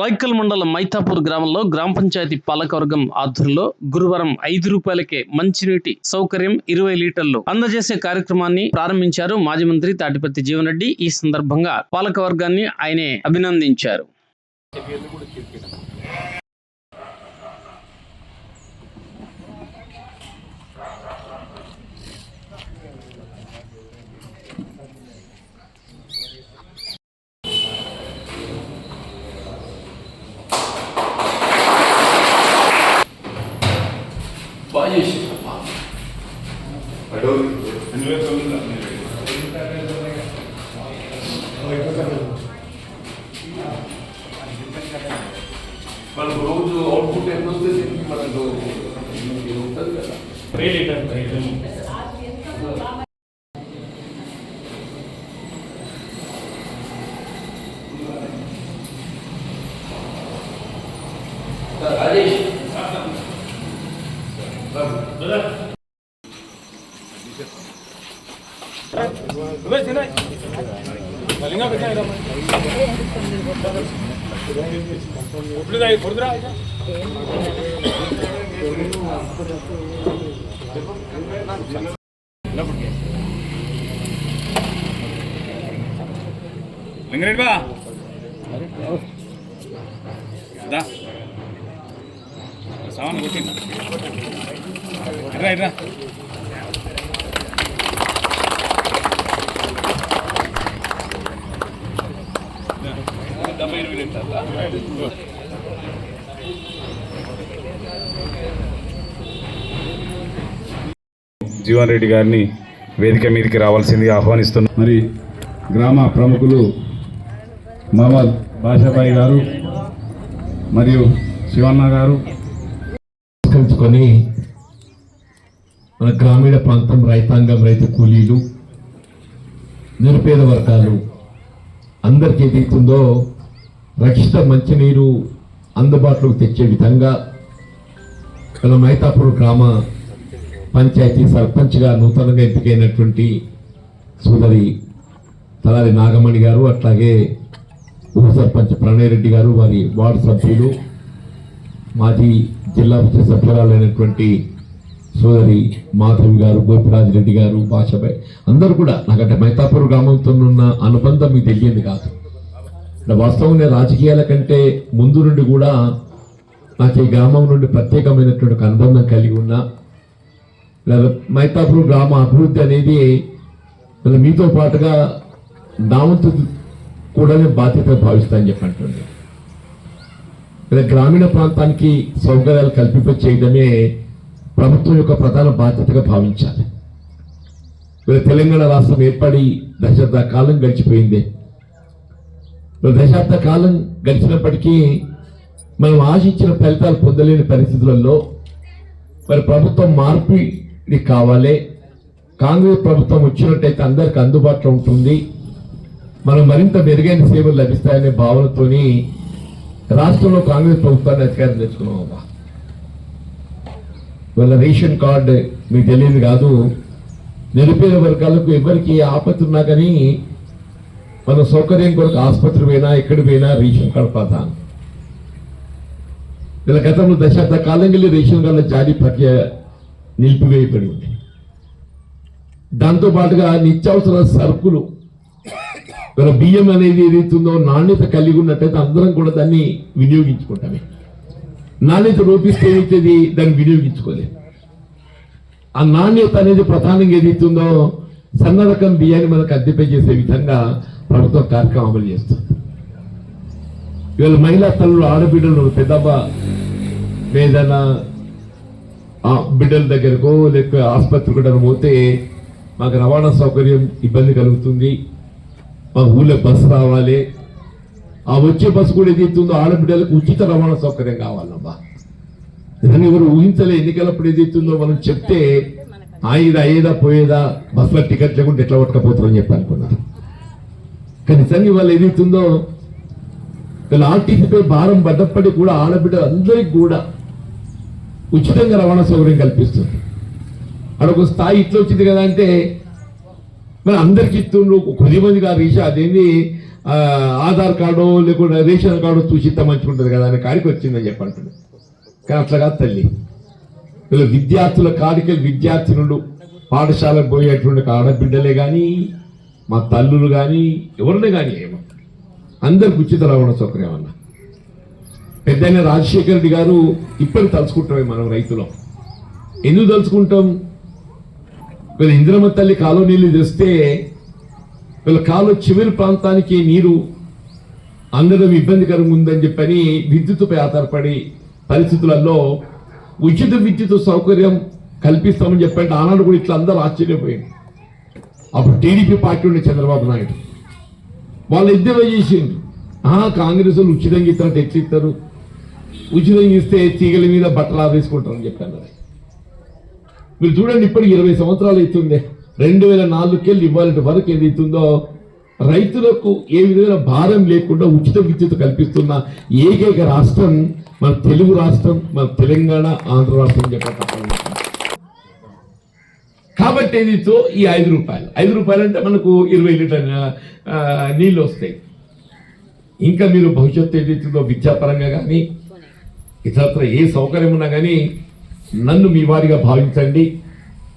రాయ్కల్ మండలం మైతాపూర్ గ్రామంలో గ్రామ పంచాయతీ పాలకవర్గం ఆధ్వర్యంలో గురువారం ఐదు రూపాయలకే మంచినీటి సౌకర్యం ఇరవై లీటర్లు అందజేసే కార్యక్రమాన్ని ప్రారంభించారు మాజీ మంత్రి తాటిపత్తి జీవన్ రెడ్డి. ఈ సందర్భంగా పాలకవర్గాన్ని ఆయనే అభినందించారు. మనకు రోజు అవుట్పుట్ ఎంత వస్తుంది మనకు ఇది ఉంటుంది కదా రాజేష్ లింగరెడ్డి బా. దా. సామాన్ కొట్టిందా ఇట్రా ఇట్రా జీవన్ రెడ్డి గారిని వేదిక మీదకి రావాల్సిందిగా ఆహ్వానిస్తున్నాం మరి గ్రామ ప్రముఖులు మహమ్మద్ బాషాబాయి గారు మరియు శివన్న గారు. సంస్కరించుకొని మన గ్రామీణ ప్రాంతం రైతాంగం రైతు కూలీలు నిరుపేద వర్గాలు అందరికీ ఏదైతుందో రక్షిత మంచినీరు అందుబాటులోకి తెచ్చే విధంగా మన మైతాపూర్ గ్రామ పంచాయతీ సర్పంచ్గా నూతనంగా ఎంపికైనటువంటి సోదరి తలారి నాగమణి గారు అట్లాగే ఉప సర్పంచ్ ప్రణయ్ రెడ్డి గారు వారి వార్డు సభ్యులు మాజీ జిల్లా పరిషత్ సభ్యురాలైనటువంటి సోదరి మాధవి గారు గోపిరాజ్ రెడ్డి గారు భాషపై అందరూ కూడా నాకంటే మైతాపూర్ గ్రామంతో ఉన్న అనుబంధం మీకు తెలియదు కాదు. వాస్తవంగా రాజకీయాల కంటే ముందు నుండి కూడా నాకు ఈ గ్రామం నుండి ప్రత్యేకమైనటువంటి అనుబంధం కలిగి ఉన్నా మైతాపూర్ గ్రామ అభివృద్ధి అనేది మీతో పాటుగా నా వంతు కూడా నేను బాధ్యత భావిస్తానని చెప్పి అంటుంది. ఇలా గ్రామీణ ప్రాంతానికి సౌకర్యాలు కల్పింప చేయడమే ప్రభుత్వం యొక్క ప్రధాన బాధ్యతగా భావించాలి. ఇలా తెలంగాణ రాష్ట్రం ఏర్పడి దశాబ్ద కాలం గడిచిపోయింది. దశాబ్ద కాలం గడిచినప్పటికీ మనం ఆశించిన ఫలితాలు పొందలేని పరిస్థితులలో మరి ప్రభుత్వం మార్పిడి కావాలి. కాంగ్రెస్ ప్రభుత్వం వచ్చినట్టయితే అందరికి అందుబాటులో ఉంటుంది. మనం మరింత మెరుగైన సేవలు లభిస్తాయనే భావనతోని రాష్ట్రంలో కాంగ్రెస్ ప్రభుత్వాన్ని అధికారం తెచ్చుకున్నామమ్మా వాళ్ళ రేషన్ కార్డు మీకు తెలియదు కాదు. నిరుపేద వర్గాలకు ఎవరికి ఏ ఆపత్తి ఉన్నా కానీ మన సౌకర్యం కొరకు ఆసుపత్రి పోయినా ఎక్కడ పోయినా రేషన్ కార్డు ప్రధానం. వీళ్ళ గతంలో దశాబ్ద కాలం రేషన్ కార్డుల జారీ ప్రక్రియ నిలిపివేయబడి ఉంది. దాంతో పాటుగా నిత్యావసర సరుకులు మన బియ్యం అనేది ఏదైతుందో నాణ్యత కలిగి ఉన్నట్టయితే అందరం కూడా దాన్ని వినియోగించుకుంటామే. నాణ్యత రూపిస్తే ఏదైతుంది దాన్ని వినియోగించుకోలేదు ఆ నాణ్యత అనేది ప్రధానంగా ఏదైతుందో సన్న రకం బియ్యాన్ని మనకు అద్దెపై చేసే విధంగా ప్రభుత్వం కార్యక్రమం అమలు చేస్తుంది ఇవాళ మహిళా తల్లులు ఆడబిడ్డలు పెద్దమ్మ ఏదైనా ఆ బిడ్డల దగ్గరకో లేక ఆసుపత్రి కూడా పోతే మాకు రవాణా సౌకర్యం ఇబ్బంది కలుగుతుంది. మా ఊళ్ళో బస్సు రావాలి. ఆ వచ్చే బస్సు కూడా ఏదైతుందో ఆడబిడ్డలకు ఉచిత రవాణా సౌకర్యం కావాలమ్మా దాన్ని ఎవరు ఊహించలే ఎన్నికలప్పుడు ఏదైతుందో మనం చెప్తే ఆయిదా అయ్యేదా పోయేదా బస్సులో టికెట్ లేకుండా ఎట్లా పట్టకపోతారని చెప్పి అనుకున్నారు. కానీ నిజంగా వాళ్ళు ఏదైతుందో? వీళ్ళు ఆర్టీసీపై భారం పడ్డప్పటికీ కూడా ఆడబిడ్డ అందరికి కూడా ఉచితంగా రవాణా సౌకర్యం కల్పిస్తుంది. అక్కడ ఒక స్థాయి ఇట్లా వచ్చింది కదా అంటే మరి అందరికి ఇస్తుండ్రు. కొద్ది మంది కాదు రీషా అదేంది? ఆధార్ కార్డు లేకుంటే రేషన్ కార్డు చూసి ఇస్తే మంచిగా ఉంటుంది కదా అనే కాడికి వచ్చిందని చెప్పంటున్నాడు కానీ అట్లా కాదు తల్లి. వీళ్ళు విద్యార్థుల కాడికి విద్యార్థినులు పాఠశాలకు పోయేటువంటి ఆడబిడ్డలే కానీ మా తల్లులు కానీ ఎవరిని కానీ ఏమో. అందరికి ఉచిత రవాణా సౌకర్యం అన్న. పెద్దయిన రాజశేఖర రెడ్డి గారు ఇప్పటికి తలుచుకుంటామే మనం రైతులం. ఎందుకు తలుచుకుంటాం? వీళ్ళ ఇంద్రమ్మ తల్లి కాలువ నీళ్ళు తెస్తే వీళ్ళ కాలువ చివరి ప్రాంతానికి నీరు అందడం ఇబ్బందికరంగా ఉందని చెప్పని విద్యుత్తుపై ఆధారపడి పరిస్థితులలో ఉచిత విద్యుత్ సౌకర్యం కల్పిస్తామని చెప్పంటే ఆనాడు కూడా ఇట్లా అందరూ ఆశ్చర్యపోయింది అప్పుడు టీడీపీ పార్టీ ఉండే చంద్రబాబు నాయుడు. వాళ్ళు ఇద్దరు చేసిండు కాంగ్రెస్ వాళ్ళు ఉచితంగా ఇస్తారు ఎట్లా ఇస్తారు? ఉచితంగా ఇస్తే తీగల మీద బట్టలు ఆవేసుకుంటారని చెప్పాను మీరు. చూడండి ఇప్పటికి ఇరవై సంవత్సరాలు అవుతుంది. రెండు వేల నాలుగుకెళ్ళి ఇవ్వాలంటే వరకు ఏది అవుతుందో? రైతులకు ఏ విధమైన భారం లేకుండా ఉచిత విద్యుత్ కల్పిస్తున్న ఏకైక రాష్ట్రం మన తెలుగు రాష్ట్రం మన తెలంగాణ ఆంధ్ర రాష్ట్రం చెప్పాలి కాబట్టి ఏదితో ఈ ఐదు రూపాయలు. ఐదు రూపాయలు అంటే మనకు ఇరవై లీటర్ నీళ్ళు వస్తాయి. ఇంకా మీరు భవిష్యత్తు ఏదైతుందో విద్యాపరంగా కానీ ఇతరత్ర ఏ సౌకర్యం ఉన్నా కానీ నన్ను మీ వారిగా భావించండి.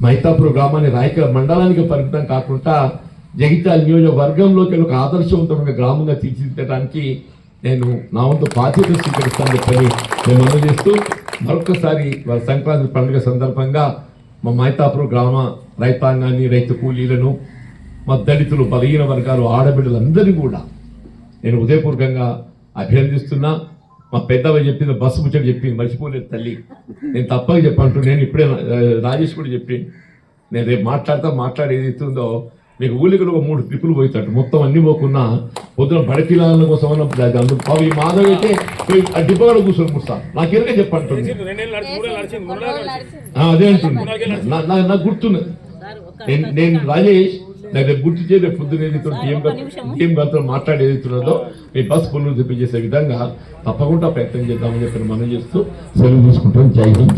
మైతాపూర్ గ్రామాన్ని రాయక మండలానికి పరిమితం కాకుండా జగిత్యాల నియోజకవర్గంలోకి ఒక ఆదర్శవంతమైన గ్రామంగా తీర్చిదిద్దడానికి నేను నా వంతు బాధ్యత స్వీకరిస్తాను చెప్పని నేను అందజేస్తూ మరొకసారి వారి సంక్రాంతి పండుగ సందర్భంగా మా మైతాపురం గ్రామ రైతాంగాన్ని రైతు కూలీలను మా దళితులు బలహీన వర్గాలు ఆడబిడ్డలందరినీ కూడా నేను ఉదయపూర్వకంగా అభినందిస్తున్నా. మా పెద్దవ చెప్పింది బస్సు ముచ్చట చెప్పింది మర్చిపోలేదు తల్లి. నేను తప్పక చెప్పంటూ నేను ఇప్పుడే రాజేష్ కూడా చెప్పి నేను రేపు మాట్లాడతా మాట్లాడేది ఇస్తుందో మీకు ఊళ్ళకి ఒక మూడు ట్రిప్పులు పోయినట్టు మొత్తం అన్ని పోకున్నా పొద్దున బడిపిల్లల కోసం అన్న అందుకు ఈ మాధవ్ అయితే డిబ్బగడ కూర్చొని కూర్చా. నాకు ఎరగా చెప్పంటుంది ఆ, అదే అంటుంది. నా- నా- నాకు గుర్తున్నది నేను నేను రాజేష్ నాకు రేపు గుర్తు చేయ రేపు పొద్దున ఏదైతే టీఎం గారితో మాట్లాడి ఏదైతున్నదో మీ బస్ పనులు తెప్పించేసే విధంగా తప్పకుండా ప్రయత్నం చేద్దామని చెప్పి మనం చేస్తూ సెలవు తీసుకుంటాం. జై హింద్.